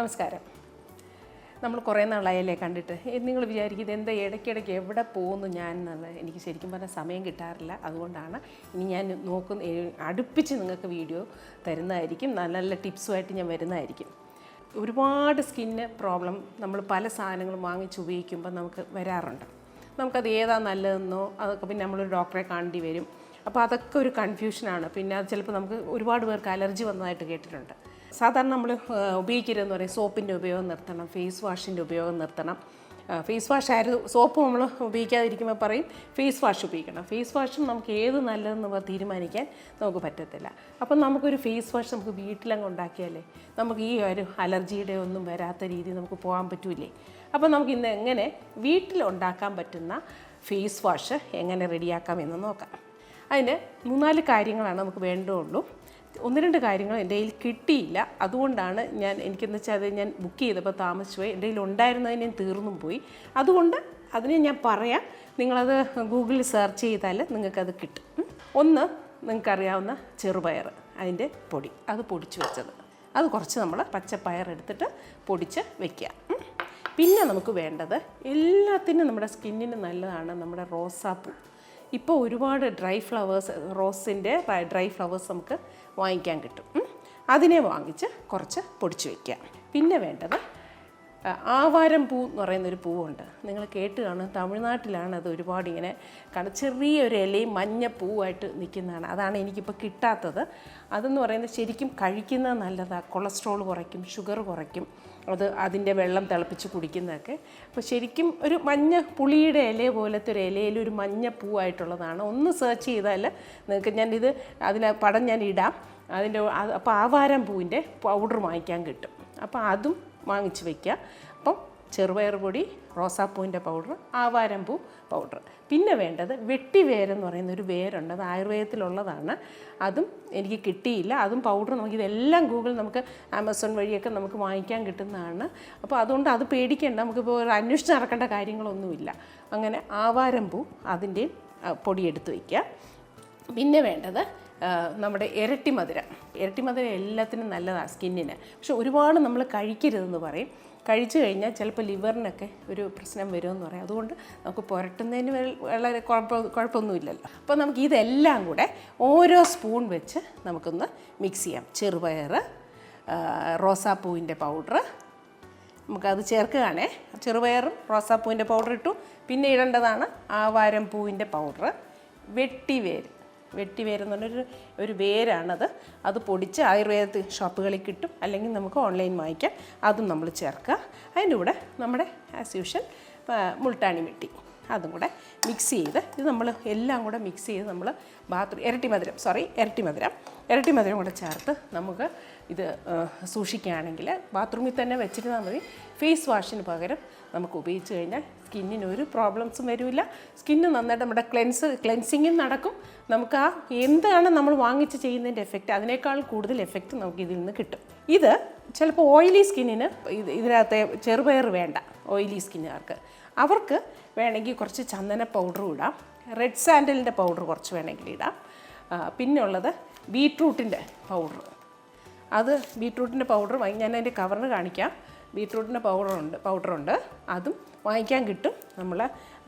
നമസ്കാരം. നമ്മൾ കുറേ നാളായല്ലേ കണ്ടിട്ട്? നിങ്ങൾ വിചാരിക്കും ഇത് എന്താ ഇടയ്ക്കിടയ്ക്ക് എവിടെ പോകുന്നു ഞാൻ എന്നുള്ളത് എനിക്ക് ശരിക്കും പറഞ്ഞാൽ സമയം കിട്ടാറില്ല. അതുകൊണ്ടാണ് ഇനി ഞാൻ നോക്കുന്ന അടുപ്പിച്ച് നിങ്ങൾക്ക് വീഡിയോ തരുന്നതായിരിക്കും. നല്ല നല്ല ടിപ്സുമായിട്ട് ഞാൻ വരുന്നതായിരിക്കും. ഒരുപാട് സ്കിന്ന് പ്രോബ്ലം നമ്മൾ പല സാധനങ്ങളും വാങ്ങിച്ച് ഉപയോഗിക്കുമ്പോൾ നമുക്ക് വരാറുണ്ട്. നമുക്കത് ഏതാ നല്ലതെന്നോ അതൊക്കെ പിന്നെ നമ്മളൊരു ഡോക്ടറെ കാണേണ്ടി വരും. അപ്പോൾ അതൊക്കെ ഒരു കൺഫ്യൂഷനാണ്. പിന്നെ അത് ചിലപ്പോൾ നമുക്ക് ഒരുപാട് പേർക്ക് അലർജി വന്നതായിട്ട് കേട്ടിട്ടുണ്ട്. സാധാരണ നമ്മൾ ഉപയോഗിക്കരുതെന്ന് പറയും. സോപ്പിന്റെ ഉപയോഗം നിർത്തണം ഫേസ് വാഷിന്റെ ഉപയോഗം നിർത്തണം. ഫേസ് വാഷ് ആയിരുന്നു സോപ്പ് നമ്മൾ ഉപയോഗിക്കാതിരിക്കുമ്പോൾ പറയും ഫേസ് വാഷ് ഉപയോഗിക്കണം. ഫേസ് വാഷും നമുക്ക് ഏത് നല്ലതെന്ന് തീരുമാനിക്കാൻ നമുക്ക് പറ്റത്തില്ല. അപ്പം നമുക്കൊരു ഫേസ് വാഷ് നമുക്ക് വീട്ടിലങ്ങ് ഉണ്ടാക്കിയാലേ നമുക്ക് ഈ ഒരു അലർജിയുടെ ഒന്നും വരാത്ത രീതിയിൽ നമുക്ക് പോകാൻ പറ്റൂലേ. അപ്പം നമുക്ക് ഇന്ന് എങ്ങനെ വീട്ടിൽ ഉണ്ടാക്കാൻ പറ്റുന്ന ഫേസ് വാഷ് എങ്ങനെ റെഡിയാക്കാം എന്ന് നോക്കാം. അതിന് മൂന്നാൽ കാര്യങ്ങളാണ് നമുക്ക് വേണ്ടുള്ളൂ. ഒന്ന് രണ്ട് കാര്യങ്ങൾ എന്റെ കയ്യിൽ കിട്ടിയില്ല. അതുകൊണ്ടാണ് ഞാൻ എനിക്കെന്ന് വെച്ചാൽ അത് ഞാൻ ബുക്ക് ചെയ്തപ്പോൾ താമസിച്ചു പോയി. എന്റെ കയ്യിൽ ഉണ്ടായിരുന്നതിന് ഞാൻ തീർന്നും പോയി. അതുകൊണ്ട് അതിന് ഞാൻ പറയാം. നിങ്ങളത് ഗൂഗിളിൽ സെർച്ച് ചെയ്താൽ നിങ്ങൾക്കത് കിട്ടും. ഒന്ന് നിങ്ങൾക്കറിയാവുന്ന ചെറുപയർ അതിന്റെ പൊടി. അത് പൊടിച്ച് വെച്ചത്. അത് കുറച്ച് നമ്മൾ പച്ചപ്പയർ എടുത്തിട്ട് പൊടിച്ച് വെക്കുക. പിന്നെ നമുക്ക് വേണ്ടത് എല്ലാത്തിനും നമ്മുടെ സ്കിന്നിന് നല്ലതാണ് നമ്മുടെ റോസാപ്പൂ. ഇപ്പോൾ ഒരുപാട് ഡ്രൈ ഫ്ലവേഴ്സ് റോസിന്റെ ഡ്രൈ ഫ്ലവേഴ്സ് നമുക്ക് വാങ്ങിക്കാൻ കിട്ടും. അതിനെ വാങ്ങിച്ച് കുറച്ച് പൊടിച്ച് വയ്ക്കുക പിന്നെ വേണ്ടത് ആവാരം പൂ എന്ന് പറയുന്ന ഒരു പൂവുണ്ട്. നിങ്ങൾ കേട്ട് കാണും. തമിഴ്നാട്ടിലാണ് അത് ഒരുപാട് ഇങ്ങനെ കാരണം ചെറിയൊരു ഇലയും മഞ്ഞ പൂവായിട്ട് നിൽക്കുന്നതാണ്. അതാണ് എനിക്കിപ്പോൾ കിട്ടാത്തത്. അതെന്ന് പറയുന്നത് ശരിക്കും കഴിക്കുന്നത് നല്ലതാണ് കൊളസ്ട്രോൾ കുറയ്ക്കും ഷുഗർ കുറയ്ക്കും. അത് അതിന്റെ വെള്ളം തിളപ്പിച്ച് കുടിക്കുന്നതൊക്കെ. അപ്പോൾ ശരിക്കും ഒരു മഞ്ഞ പുളിയുടെ ഇല പോലത്തെ ഒരു ഇലയിൽ ഒരു മഞ്ഞ പൂവായിട്ടുള്ളതാണ്. ഒന്ന് സെർച്ച് ചെയ്താൽ നിങ്ങൾക്ക് ഞാൻ ഇത് അതിന് പടം ഞാൻ ഇടാം അതിന്റെ അപ്പോൾ ആവാരം പൂവിന്റെ പൗഡർ വാങ്ങിക്കാൻ കിട്ടും. അപ്പോൾ അതും വാങ്ങിച്ച് വയ്ക്കുക അപ്പം ചെറുപയർ പൊടി റോസാപ്പൂവിന്റെ പൗഡർ ആവാരം പൂ പൗഡർ. പിന്നെ വേണ്ടത് വെട്ടിവേരെന്ന് പറയുന്ന ഒരു വേരുണ്ട്. അത് ആയുർവേദത്തിലുള്ളതാണ്. അതും എനിക്ക് കിട്ടിയില്ല. അതും പൗഡർ നമുക്ക് ഇതെല്ലാം ഗൂഗിൾ നമുക്ക് ആമസോൺ വഴിയൊക്കെ നമുക്ക് വാങ്ങിക്കാൻ കിട്ടുന്നതാണ്. അപ്പോൾ അതുകൊണ്ട് അത് പേടിക്കേണ്ട. നമുക്കിപ്പോൾ ഒരു അന്വേഷിച്ച് നടക്കേണ്ട കാര്യങ്ങളൊന്നുമില്ല. അങ്ങനെ ആവാരം പൂ അതിന്റെയും പൊടിയെടുത്ത് വയ്ക്കുക പിന്നെ വേണ്ടത് നമ്മുടെ ഇരട്ടി മധുരം. ഇരട്ടി മധുരം എല്ലാത്തിനും നല്ലതാണ് സ്കിന്നിന്. പക്ഷെ ഒരുപാട് നമ്മൾ കഴിക്കരുതെന്ന് പറയും. കഴിച്ചു കഴിഞ്ഞാൽ ചിലപ്പോൾ ലിവറിനൊക്കെ ഒരു പ്രശ്നം വരുമെന്ന് പറയും. അതുകൊണ്ട് നമുക്ക് പുരട്ടുന്നതിന് വളരെ കുഴപ്പം കുഴപ്പമൊന്നുമില്ലല്ലോ. അപ്പോൾ നമുക്ക് ഇതെല്ലാം കൂടെ ഓരോ സ്പൂൺ വെച്ച് നമുക്കൊന്ന് മിക്സ് ചെയ്യാം. ചെറുപയർ റോസാപ്പൂവിന്റെ പൗഡർ. നമുക്കത് ചേർക്കുകയാണേ. ചെറുപയറും റോസാപ്പൂവിന്റെ പൗഡർ ഇട്ടു. പിന്നെ ഇടേണ്ടതാണ് ആവാരം പൂവിന്റെ പൗഡർ. വെട്ടിവേര് വെട്ടിവേര് എന്ന് പറഞ്ഞൊരു ഒരു വേരാണത്. അത് പൊടിച്ച് ആയുർവേദ ഷോപ്പുകളിൽ കിട്ടും. അല്ലെങ്കിൽ നമുക്ക് ഓൺലൈൻ വാങ്ങിക്കാം. അതും നമ്മൾ ചേർക്കുക. അതിന്റെ കൂടെ നമ്മുടെ ആസ് യൂഷ്വൽ മുൾട്ടാണി വെട്ടി അതും കൂടെ മിക്സ് ചെയ്ത് ഇത് നമ്മൾ എല്ലാം കൂടെ മിക്സ് ചെയ്ത് നമ്മൾ ബാത്റൂം ഇരട്ടി മധുരം സോറി ഇരട്ടി മധുരം. ഇരട്ടി മധുരം കൂടെ ചേർത്ത് നമുക്ക് ഇത് സൂക്ഷിക്കുകയാണെങ്കിൽ ബാത്റൂമിൽ തന്നെ വെച്ചിരുന്നാൽ മതി. ഫേസ് വാഷിന് പകരം നമുക്ക് ഉപയോഗിച്ച് കഴിഞ്ഞാൽ സ്കിന്നിന് ഒരു പ്രോബ്ലംസും വരില്ല. സ്കിന്ന് നന്നായിട്ട് നമ്മുടെ ക്ലെൻസ് ക്ലെൻസിങ്ങും നടക്കും. നമുക്ക് ആ എന്താണ് നമ്മൾ വാങ്ങിച്ച് ചെയ്യുന്നതിന്റെ എഫക്റ്റ് അതിനേക്കാൾ കൂടുതൽ എഫക്റ്റ് നമുക്ക് ഇതിൽ നിന്ന് കിട്ടും. ഇത് ചിലപ്പോൾ ഓയിലി സ്കിന്നിന് ഇത് ഇതിനകത്തെ ചെറുപയർ വേണ്ട. ഓയിലി സ്കിന്നുകാർക്ക് അവർക്ക് വേണമെങ്കിൽ കുറച്ച് ചന്ദന പൗഡറും ഇടാം. റെഡ് സാൻഡലിന്റെ പൗഡർ കുറച്ച് വേണമെങ്കിൽ ഇടാം. പിന്നെയുള്ളത് ബീട്രൂട്ടിന്റെ പൗഡർ അത് ബീട്രൂട്ടിന്റെ പൗഡർ ഞാൻ അതിന്റെ കവറിന് കാണിക്കാം. ബീട്രൂട്ടിന്റെ പൗഡറുണ്ട് പൗഡറുണ്ട് അതും വാങ്ങിക്കാൻ കിട്ടും. നമ്മൾ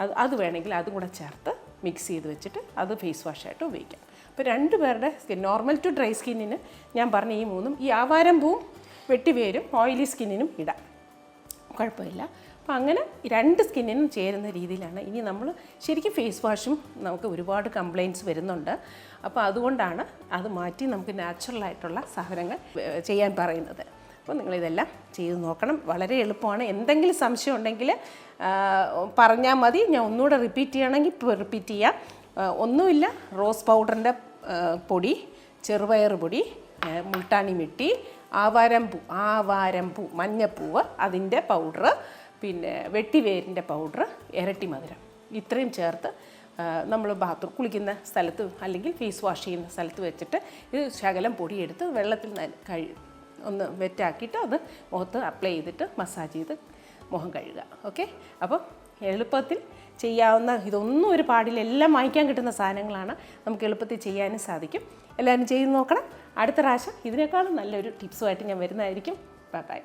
അത് അത് വേണമെങ്കിൽ അതും കൂടെ ചേർത്ത് മിക്സ് ചെയ്ത് വെച്ചിട്ട് അത് ഫേസ് വാഷായിട്ട് ഉപയോഗിക്കാം. അപ്പോൾ രണ്ട് പേരുടെ സ്കിൻ നോർമൽ ടു ഡ്രൈ സ്കിന്നിന് ഞാൻ പറഞ്ഞ ഈ മൂന്നും ഈ ആവാരം പൂവും വെട്ടിവേരും ഓയിലി സ്കിന്നിനും ഇടാം. കുഴപ്പമില്ല. അപ്പോൾ അങ്ങനെ രണ്ട് സ്കിന്നിനും ചേരുന്ന രീതിയിലാണ്. ഇനി നമ്മൾ ശരിക്കും ഫേസ് വാഷും നമുക്ക് ഒരുപാട് കംപ്ലയിന്റ്സ് വരുന്നുണ്ട്. അപ്പോൾ അതുകൊണ്ടാണ് അത് മാറ്റി നമുക്ക് നാച്ചുറലായിട്ടുള്ള സാധനങ്ങൾ ചെയ്യാൻ പറയുന്നത്. അപ്പോൾ നിങ്ങളിതെല്ലാം ചെയ്ത് നോക്കണം. വളരെ എളുപ്പമാണ്. എന്തെങ്കിലും സംശയം ഉണ്ടെങ്കിൽ പറഞ്ഞാൽ മതി. ഞാൻ ഒന്നുകൂടെ റിപ്പീറ്റ് ചെയ്യണമെങ്കിൽ റിപ്പീറ്റ് ചെയ്യാം. ഒന്നുമില്ല. റോസ് പൗഡറിന്റെ പൊടി ചെറുപയർ പൊടി മുൾട്ടാണി മിട്ടി ആവാരം പൂ ആവാരം പൂ മഞ്ഞപ്പൂവ് അതിന്റെ പൗഡർ പിന്നെ വെട്ടിവേരിന്റെ പൗഡർ ഇരട്ടി മധുരം. ഇത്രയും ചേർത്ത് നമ്മൾ ബാത്റൂം കുളിക്കുന്ന സ്ഥലത്ത് അല്ലെങ്കിൽ ഫേസ് വാഷ് ചെയ്യുന്ന സ്ഥലത്ത് വെച്ചിട്ട് ഇത് ശകലം പൊടിയെടുത്ത് വെള്ളത്തിൽ കഴി ഒന്ന് വെറ്റാക്കിയിട്ട് അത് മുഖത്ത് അപ്ലൈ ചെയ്തിട്ട് മസാജ് ചെയ്ത് മുഖം കഴുകുക ഓക്കെ അപ്പം എളുപ്പത്തിൽ ചെയ്യാവുന്ന ഇതൊന്നും ഒരു പാടില്ല എല്ലാം വാങ്ങിക്കാൻ കിട്ടുന്ന സാധനങ്ങളാണ് നമുക്ക് എളുപ്പത്തിൽ ചെയ്യാനും സാധിക്കും. എല്ലാവരും ചെയ്ത് നോക്കണം. അടുത്ത പ്രാവശ്യം ഇതിനേക്കാളും നല്ലൊരു ടിപ്സുമായിട്ട് ഞാൻ വരുന്നതായിരിക്കും. ബൈ